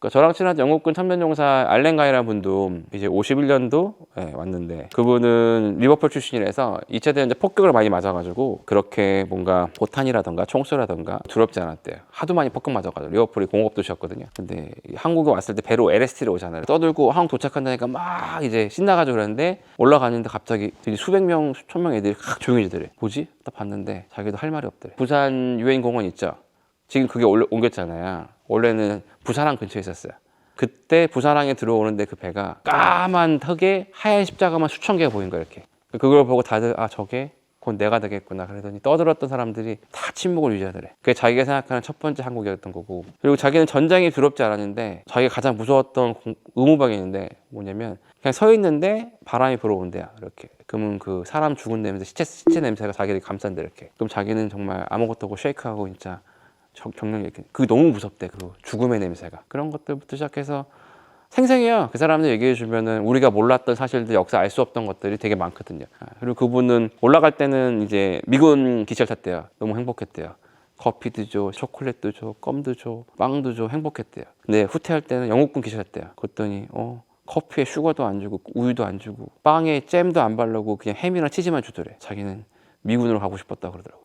그러니까 저랑 친한 영국군 참전용사 알렌 가이라는 분도 이제 51년도 왔는데 그분은 리버풀 출신이라서 2차 대전 때 폭격을 많이 맞아가지고 그렇게 뭔가 포탄이라던가 총쏘라던가 두렵지 않았대요. 하도 많이 폭격 맞아가지고 리버풀이 공업 도시였거든요. 근데 한국에 왔을 때 배로 LST를 오잖아요. 떠들고 한국 도착한다니까 막 이제 신나가지고 그러는데 올라가는데 갑자기 수백 명, 수천 명 애들이 확 조용해지더래. 뭐지? 딱 봤는데 자기도 할 말이 없더래. 부산 유엔공원 있죠? 지금 그게 옮겼잖아요. 원래는 부산항 근처에 있었어요. 그때 부산항에 들어오는데 그 배가 까만 흙에 하얀 십자가만 수천 개가 보인 거예요, 이렇게. 그걸 보고 다들 아 저게 곧 내가 되겠구나 그러더니 떠들었던 사람들이 다 침묵을 유지하더래. 그게 자기가 생각하는 첫 번째 한국이었던 거고. 그리고 자기는 전장이 두렵지 않았는데 자기가 가장 무서웠던 공- 의무방이 있는데 뭐냐면 그냥 서 있는데 바람이 불어온대요. 이렇게. 그러면 그 사람 죽은 냄새, 시체, 시체 냄새가 자기를 감싼대 이렇게. 그럼 자기는 정말 아무것도 없고 쉐이크하고 진짜 이렇게 그게 너무 무섭대 그 죽음의 냄새가. 그런 것들부터 시작해서 생생해요. 그 사람들 얘기해 주면은 우리가 몰랐던 사실들 역사 알 수 없던 것들이 되게 많거든요. 아, 그리고 그분은 올라갈 때는 이제 미군 기차를 탔대요. 너무 행복했대요. 커피도 줘 초콜릿도 줘 껌도 줘 빵도 줘 행복했대요. 근데 후퇴할 때는 영국군 기차를 탔대요. 그랬더니 어 커피에 슈거도 안 주고 우유도 안 주고 빵에 잼도 안 바르고 그냥 햄이랑 치즈만 주더래. 자기는 미군으로 가고 싶었다 그러더라고